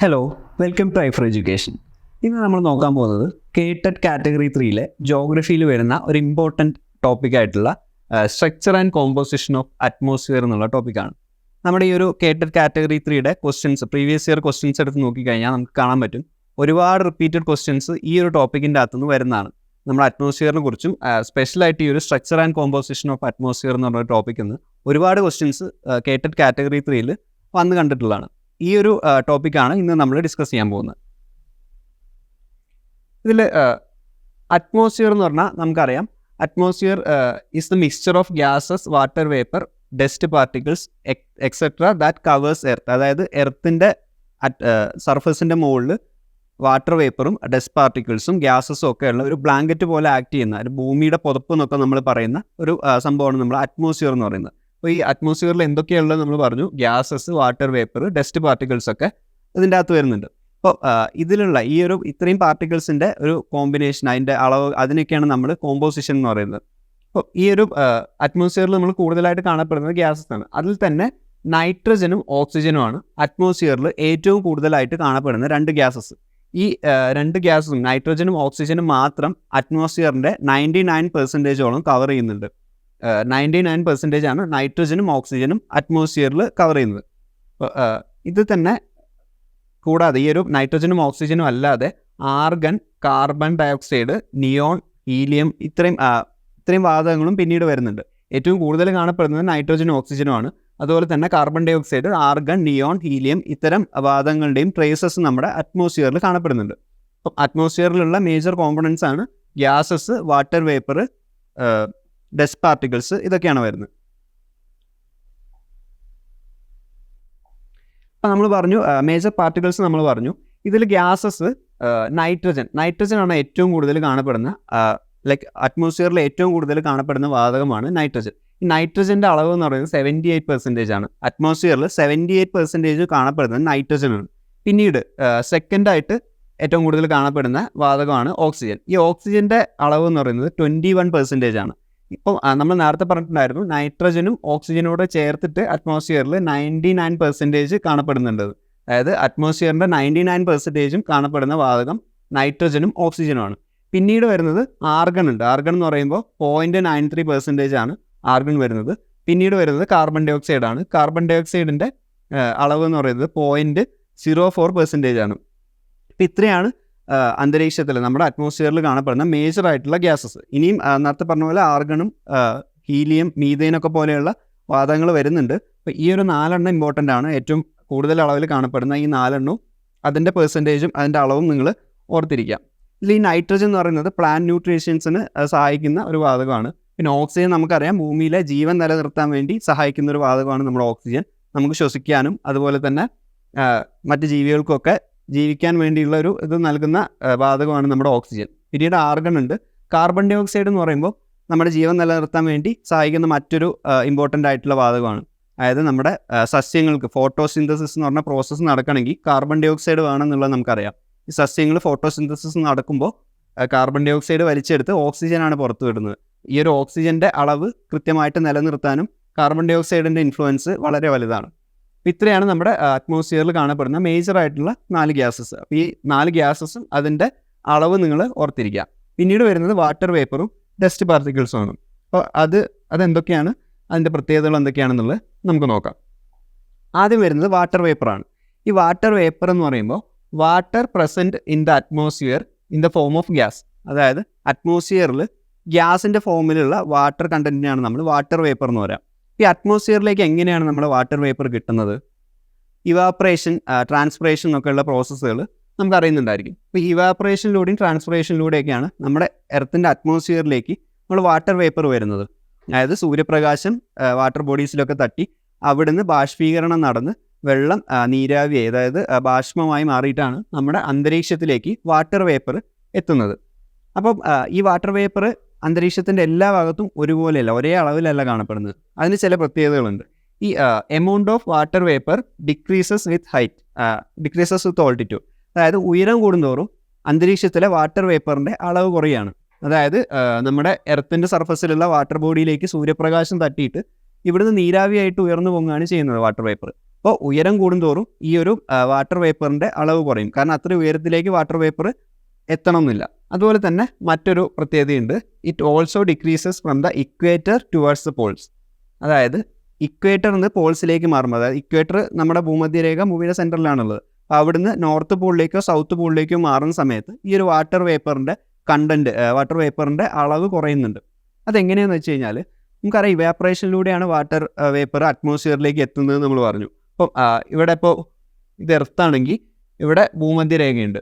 Hello welcome to Eifer education ഇന്ന് നമ്മൾ നോക്കാൻ പോകുന്നത് കേട്ടഡ് കാറ്റഗറി ത്രീയിലെ ജോഗ്രഫിയിൽ വരുന്ന ഒരു important ടോപ്പിക്കായിട്ടുള്ള structure and composition of atmosphere എന്നുള്ള ടോപ്പിക്കാണ് നമ്മുടെ ഈ ഒരു കേട്ടഡ് കാറ്റഗറി ത്രീയുടെ ക്വസ്റ്റ്യൻസ് പ്രീവിയസ് ഇയർ ക്വസ്റ്റ്യൻസ് എടുത്ത് നോക്കിക്കഴിഞ്ഞാൽ നമുക്ക് കാണാൻ പറ്റും. ഒരുപാട് റിപ്പീറ്റഡ് ക്വസ്റ്റ്യൻസ് ഈ ഒരു ടോപ്പിക്കിന്റെ അകത്തുനിന്ന് വരുന്നതാണ്. നമ്മുടെ അറ്റ്മോസ്ഫിയറിനെ കുറിച്ചും സ്പെഷ്യലായിട്ട് ഈ ഒരു structure and composition of atmosphere എന്ന് പറഞ്ഞ ടോപ്പിക്കിൽ നിന്ന് ഒരുപാട് ക്വസ്റ്റ്യൻസ് കേട്ടഡ് കാറ്റഗറി ത്രീയിൽ വന്ന് കണ്ടിട്ടുള്ളതാണ്. ഈ ഒരു ടോപ്പിക്കാണ് ഇന്ന് നമ്മൾ ഡിസ്കസ് ചെയ്യാൻ പോകുന്നത്. ഇതിൽ അറ്റ്മോസ്ഫിയർ എന്ന് പറഞ്ഞാൽ നമുക്കറിയാം. Atmosphere is the mixture of gases water vapour dust particles etcetera that covers earth അതായത് എർത്തിന്റെ സർഫസിന്റെ മുകളിൽ വാട്ടർ വേപ്പറും ഡസ്റ്റ് പാർട്ടിക്കിൾസും ഗ്യാസസും ഒക്കെ ഉള്ള ഒരു ബ്ലാങ്കറ്റ് പോലെ ആക്ട് ചെയ്യുന്ന ഒരു ഭൂമിയുടെ പുതപ്പ് എന്നൊക്കെ നമ്മൾ പറയുന്ന ഒരു സംഭവമാണ് നമ്മൾ അറ്റ്മോസ്ഫിയർ എന്ന് പറയുന്നത്. അപ്പോൾ ഈ അറ്റ്മോസ്ഫിയറിൽ എന്തൊക്കെയുള്ളത് നമ്മൾ പറഞ്ഞു. Gases water vapour dust particles ഒക്കെ ഇതിന്റെ അകത്ത് വരുന്നുണ്ട്. അപ്പോൾ ഇതിലുള്ള ഈ ഒരു ഇത്രയും പാർട്ടിക്കിൾസിന്റെ ഒരു കോമ്പിനേഷൻ അതിന്റെ അളവ് അതിനൊക്കെയാണ് നമ്മൾ കോമ്പോസിഷൻ എന്ന് പറയുന്നത്. അപ്പോൾ ഈ ഒരു അറ്റ്മോസ്ഫിയറിൽ നമ്മൾ കൂടുതലായിട്ട് കാണപ്പെടുന്നത് ഗ്യാസസ് ആണ്. അതിൽ തന്നെ നൈട്രജനും ഓക്സിജനുമാണ് അറ്റ്മോസ്ഫിയറിൽ ഏറ്റവും കൂടുതലായിട്ട് കാണപ്പെടുന്ന രണ്ട് ഗ്യാസസ് ഈ രണ്ട് ഗ്യാസസും നൈട്രജനും ഓക്സിജനും മാത്രം അറ്റ്മോസ്ഫിയറിന്റെ നയന്റി നയൻ പെർസെന്റേജോളം കവർ ചെയ്യുന്നുണ്ട്. നയന്റി നയൻ പെർസെന്റേജ് ആണ് നൈട്രജനും ഓക്സിജനും അറ്റ്മോസ്ഫിയറിൽ കവർ ചെയ്യുന്നത്. ഇത് തന്നെ കൂടാതെ ഈ ഒരു നൈട്രജനും ഓക്സിജനും അല്ലാതെ argon carbon dioxide neon helium ഇത്രയും ഇത്രയും വാതകങ്ങളും പിന്നീട് വരുന്നുണ്ട്. ഏറ്റവും കൂടുതൽ കാണപ്പെടുന്നത് നൈട്രജനും ഓക്സിജനുമാണ് അതുപോലെ തന്നെ carbon dioxide argon neon helium ഇത്തരം വാതകങ്ങളുടെയും ട്രേസസ് നമ്മുടെ അറ്റ്മോസ്ഫിയറിൽ കാണപ്പെടുന്നുണ്ട്. അപ്പം അറ്റ്മോസ്ഫിയറിലുള്ള മേജർ കോമ്പണൻസ് ആണ് gases water vapour dust particles ഇതൊക്കെയാണ് വരുന്നത്. അപ്പം നമ്മൾ പറഞ്ഞു മേജർ പാർട്ടിക്കിൾസ് നമ്മൾ പറഞ്ഞു. ഇതിൽ ഗ്യാസസ് നൈട്രജൻ നൈട്രജൻ ആണ് ഏറ്റവും കൂടുതൽ കാണപ്പെടുന്ന ലൈക്ക് അറ്റ്മോസ്ഫിയറിൽ ഏറ്റവും കൂടുതൽ കാണപ്പെടുന്ന വാതകമാണ് നൈട്രജൻ ഈ നൈട്രജന്റെ അളവ് എന്ന് പറയുന്നത് സെവന്റി എയ്റ്റ് പെർസെന്റേജ് ആണ്. അറ്റ്മോസ്ഫിയറിൽ സെവന്റി എയ്റ്റ് പെർസെന്റേജ് കാണപ്പെടുന്നത് നൈട്രജൻ ആണ്. പിന്നീട് സെക്കൻഡായിട്ട് ഏറ്റവും കൂടുതൽ കാണപ്പെടുന്ന വാതകമാണ് ഓക്സിജൻ ഈ ഓക്സിജന്റെ അളവ് എന്ന് പറയുന്നത് ട്വന്റി വൺ പെർസെന്റേജ് ആണ്. ഇപ്പം ആ, നമ്മൾ നേരത്തെ പറഞ്ഞിട്ടുണ്ടായിരുന്നു നൈട്രജനും ഓക്സിജനോട് ചേർത്തിട്ട് അറ്റ്മോസ്ഫിയറിൽ നയന്റി നയൻ പെർസെന്റേജ് കാണപ്പെടുന്നുണ്ട്. അതായത് അറ്റ്മോസ്ഫിയറിന്റെ നയന്റി നയൻ പെർസെന്റേജും കാണപ്പെടുന്ന വാതകം നൈട്രജനും ഓക്സിജനുമാണ് പിന്നീട് വരുന്നത് ആർഗൺ ഉണ്ട്. ആർഗൺ എന്ന് പറയുമ്പോൾ പോയിന്റ് നയൻ ത്രീ പെർസെന്റേജ് ആണ് ആർഗൺ വരുന്നത്. പിന്നീട് വരുന്നത് കാർബൺ ഡൈ ഓക്സൈഡ് ആണ്. കാർബൺ ഡൈ ഓക്സൈഡിന്റെ അളവ് എന്ന് പറയുന്നത് പോയിന്റ് സീറോ ഫോർ പെർസെന്റേജ് ആണ്. ഇപ്പം ഇത്രയാണ് അന്തരീക്ഷത്തിൽ നമ്മുടെ അറ്റ്മോസ്ഫിയറിൽ കാണപ്പെടുന്ന മേജർ ആയിട്ടുള്ള ഗ്യാസസ് ഇനിയും നേരത്തെ പറഞ്ഞ പോലെ ആർഗണും ഹീലിയം മീതേനൊക്കെ പോലെയുള്ള വാതകങ്ങൾ വരുന്നുണ്ട്. അപ്പോൾ ഈ ഒരു നാലെണ്ണം ഇമ്പോർട്ടന്റ് ആണ്. ഏറ്റവും കൂടുതൽ അളവിൽ കാണപ്പെടുന്ന ഈ നാലെണ്ണവും അതിന്റെ പെർസെന്റേജും അതിന്റെ അളവും നിങ്ങൾ ഓർത്തിരിക്കാം ഇതിൽ ഈ നൈട്രജൻ എന്ന് പറയുന്നത് പ്ലാന്റ് ന്യൂട്രീഷ്യൻസിന് സഹായിക്കുന്ന ഒരു വാതകമാണ്. പിന്നെ ഓക്സിജൻ നമുക്കറിയാം ഭൂമിയിലെ ജീവൻ നിലനിർത്താൻ വേണ്ടി സഹായിക്കുന്ന ഒരു വാതകമാണ് നമ്മുടെ ഓക്സിജൻ നമുക്ക് ശ്വസിക്കാനും അതുപോലെ തന്നെ മറ്റ് ജീവികൾക്കൊക്കെ ജീവിക്കാൻ വേണ്ടിയുള്ള ഒരു ഇത് നൽകുന്ന വാതകമാണ് നമ്മുടെ ഓക്സിജൻ. പിന്നീട് ആർഗൺ ഉണ്ട്. കാർബൺ ഡൈ ഓക്സൈഡ് എന്ന് പറയുമ്പോൾ നമ്മുടെ ജീവൻ നിലനിർത്താൻ വേണ്ടി സഹായിക്കുന്ന മറ്റൊരു ഇമ്പോർട്ടന്റ് ആയിട്ടുള്ള വാതകമാണ്. അതായത് നമ്മുടെ സസ്യങ്ങൾക്ക് ഫോട്ടോസിന്തസിസ് എന്ന് പറഞ്ഞ പ്രോസസ്സ് നടക്കണമെങ്കിൽ കാർബൺ ഡൈ ഓക്സൈഡ് വേണമെന്നുള്ളത് നമുക്കറിയാം. ഈ സസ്യങ്ങൾ ഫോട്ടോസിന്തസിസ് നടക്കുമ്പോൾ കാർബൺ ഡൈ ഓക്സൈഡ് വലിച്ചെടുത്ത് ഓക്സിജനാണ് പുറത്തു വിടുന്നത്. ഈ ഒരു ഓക്സിജന്റെ അളവ് കൃത്യമായിട്ട് നിലനിർത്താനും കാർബൺ ഡൈ ഓക്സൈഡിന്റെ ഇൻഫ്ലുവൻസ് വളരെ വലുതാണ്. ഇത്രയാണ് നമ്മുടെ അറ്റ്മോസ്ഫിയറിൽ കാണപ്പെടുന്ന മേജർ ആയിട്ടുള്ള നാല് ഗ്യാസസ് അപ്പോൾ ഈ നാല് ഗ്യാസസും അതിന്റെ അളവ് നിങ്ങൾ ഓർത്തിരിക്കുക. പിന്നീട് വരുന്നത് വാട്ടർ വേപ്പറും ഡസ്റ്റ് പാർട്ടിക്കിൾസും ആണ്. അപ്പോൾ അത് അതെന്തൊക്കെയാണ്? അതിന്റെ പ്രത്യേകതകൾ എന്തൊക്കെയാണെന്നുള്ളത് നമുക്ക് നോക്കാം. ആദ്യം വരുന്നത് വാട്ടർ വേപ്പറാണ് ഈ വാട്ടർ വേപ്പർ എന്ന് പറയുമ്പോൾ water present in the atmosphere in the form of gas അതായത് അറ്റ്മോസ്ഫിയറിൽ ഗ്യാസിന്റെ ഫോമിലുള്ള വാട്ടർ കണ്ടന്റിനാണ് നമ്മൾ വാട്ടർ വേപ്പർ എന്ന് പറയാം. ഈ അറ്റ്മോസ്ഫിയറിലേക്ക് എങ്ങനെയാണ് നമ്മൾ വാട്ടർ വേപ്പർ കിട്ടുന്നത്? ഇവാപ്രേഷൻ ട്രാൻസ്പിറേഷൻ എന്നൊക്കെയുള്ള പ്രോസസ്സുകൾ നമുക്ക് അറിയുന്നുണ്ടായിരിക്കും. അപ്പോൾ ഇവാപ്രേഷനിലൂടെയും ട്രാൻസ്പിറേഷനിലൂടെയൊക്കെയാണ് നമ്മുടെ എർത്തിന്റെ അറ്റ്മോസ്ഫിയറിലേക്ക് നമ്മൾ വാട്ടർ വേപ്പർ വരുന്നത്. അതായത് സൂര്യപ്രകാശം വാട്ടർ ബോഡീസിലൊക്കെ തട്ടി അവിടുന്ന് ബാഷ്പീകരണം നടന്ന് വെള്ളം നീരാവിയായി അതായത് ബാഷ്പമായി മാറിയിട്ടാണ് നമ്മുടെ അന്തരീക്ഷത്തിലേക്ക് വാട്ടർ വേപ്പർ എത്തുന്നത്. അപ്പം ഈ വാട്ടർ വേപ്പർ അന്തരീക്ഷത്തിന്റെ എല്ലാ ഭാഗത്തും ഒരുപോലെയല്ല ഒരേ അളവിലല്ല കാണപ്പെടുന്നത്. അതിന് ചില പ്രത്യേകതകളുണ്ട്. ഈ amount of water vapour decreases with height decreases with altitude അതായത് ഉയരം കൂടുന്തോറും അന്തരീക്ഷത്തിലെ വാട്ടർ വേപ്പറിന്റെ അളവ് കുറയാണ്. അതായത് നമ്മുടെ എർത്തിന്റെ സർഫസിലുള്ള വാട്ടർ ബോഡിയിലേക്ക് സൂര്യപ്രകാശം തട്ടിയിട്ട് ഇവിടുന്ന് നീരാവിയായിട്ട് ഉയർന്നു പൊങ്ങുകയാണ് ചെയ്യുന്നത് വാട്ടർ വേപ്പർ അപ്പോൾ ഉയരം കൂടുന്തോറും ഈ ഒരു വാട്ടർ വേപ്പറിന്റെ അളവ് കുറയും. കാരണം അത്ര ഉയരത്തിലേക്ക് വാട്ടർ വേപ്പർ എത്തണമെന്നില്ല അതുപോലെ തന്നെ മറ്റൊരു പ്രത്യേകതയുണ്ട്. It also decreases from the equator towards the poles അതായത് ഇക്വേറ്റർ നിന്ന് പോൾസിലേക്ക് മാറുമ്പോൾ അതായത് ഇക്വേറ്റർ നമ്മുടെ ഭൂമധ്യരേഖ ഭൂമിയുടെ സെന്ററിലാണുള്ളത് അപ്പോൾ അവിടുന്ന് നോർത്ത് പോളിലേക്കോ സൗത്ത് പോളിലേക്കോ മാറുന്ന സമയത്ത് ഈ ഒരു വാട്ടർ വേപ്പറിന്റെ കണ്ടന്റ് വാട്ടർ വേപ്പറിന്റെ അളവ് കുറയുന്നുണ്ട്. അതെങ്ങനെയാണെന്ന് വെച്ച് കഴിഞ്ഞാൽ നമുക്കറിയാം ഇവാപ്പറേഷനിലൂടെയാണ് വാട്ടർ വേപ്പർ അറ്റ്മോസ്ഫിയറിലേക്ക് എത്തുന്നത് നമ്മൾ പറഞ്ഞു. അപ്പം ആ, ഇവിടെ ഇപ്പോൾ ഇത് എർത്താണെങ്കിൽ ഇവിടെ ഭൂമധ്യരേഖയുണ്ട്.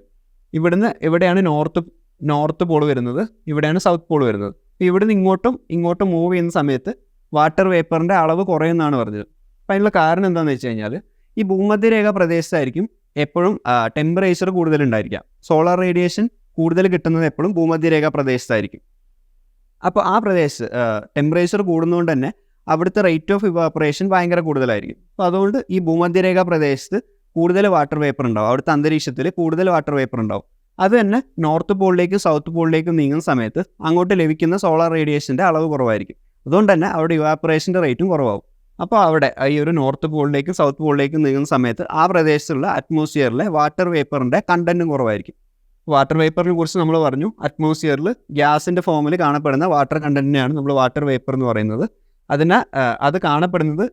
ഇവിടുന്ന് എവിടെയാണ് നോർത്ത് നോർത്ത് പോൾ വരുന്നത് ഇവിടെയാണ് സൗത്ത് പോൾ വരുന്നത്. അപ്പോൾ ഇവിടുന്ന് ഇങ്ങോട്ടും ഇങ്ങോട്ടും മൂവ് ചെയ്യുന്ന സമയത്ത് വാട്ടർ വേപ്പറിന്റെ അളവ് കുറയുമെന്നാണ് പറഞ്ഞത്. അപ്പം അതിനുള്ള കാരണം എന്താണെന്ന് വെച്ച് കഴിഞ്ഞാൽ ഈ ഭൂമധ്യരേഖ പ്രദേശത്തായിരിക്കും എപ്പോഴും ടെമ്പറേച്ചർ കൂടുതലുണ്ടായിരിക്കാം സോളാർ റേഡിയേഷൻ കൂടുതൽ കിട്ടുന്നത് എപ്പോഴും ഭൂമധ്യരേഖ പ്രദേശത്തായിരിക്കും. അപ്പോൾ ആ പ്രദേശത്ത് ടെമ്പറേച്ചർ കൂടുന്നതുകൊണ്ട് തന്നെ അവിടുത്തെ റേറ്റ് ഓഫ് ഇവാപ്പറേഷൻ ഭയങ്കര കൂടുതലായിരിക്കും. അപ്പോൾ അതുകൊണ്ട് ഈ ഭൂമധ്യരേഖ പ്രദേശത്ത് കൂടുതൽ വാട്ടർ വേപ്പർ ഉണ്ടാവും. അവിടുത്തെ അന്തരീക്ഷത്തിൽ കൂടുതൽ വാട്ടർ വേപ്പർ ഉണ്ടാവും. അത് തന്നെ നോർത്ത് പോളിലേക്കും സൗത്ത് പോളിലേക്കും നീങ്ങുന്ന സമയത്ത് അങ്ങോട്ട് ലഭിക്കുന്ന സോളാർ റേഡിയേഷന്റെ അളവ് കുറവായിരിക്കും. അതുകൊണ്ട് തന്നെ അവിടെ ഇവാപ്പറേഷന്റെ റേറ്റും കുറവാകും അപ്പോൾ അവിടെ ഈ ഒരു നോർത്ത് പോളിലേക്കും സൗത്ത് പോളിലേക്കും നീങ്ങുന്ന സമയത്ത് ആ പ്രദേശത്തുള്ള അറ്റ്മോസ്ഫിയറിലെ വാട്ടർ വേപ്പറിന്റെ കണ്ടന്റും കുറവായിരിക്കും. വാട്ടർ വേപ്പറിനെ കുറിച്ച് നമ്മൾ പറഞ്ഞു. അറ്റ്മോസ്ഫിയറിൽ ഗ്യാസിന്റെ ഫോമിൽ കാണപ്പെടുന്ന വാട്ടർ കണ്ടന്റിനെയാണ് നമ്മൾ വാട്ടർ വേപ്പർ എന്ന് പറയുന്നത്. അതിന് അത് കാണപ്പെടുന്നത്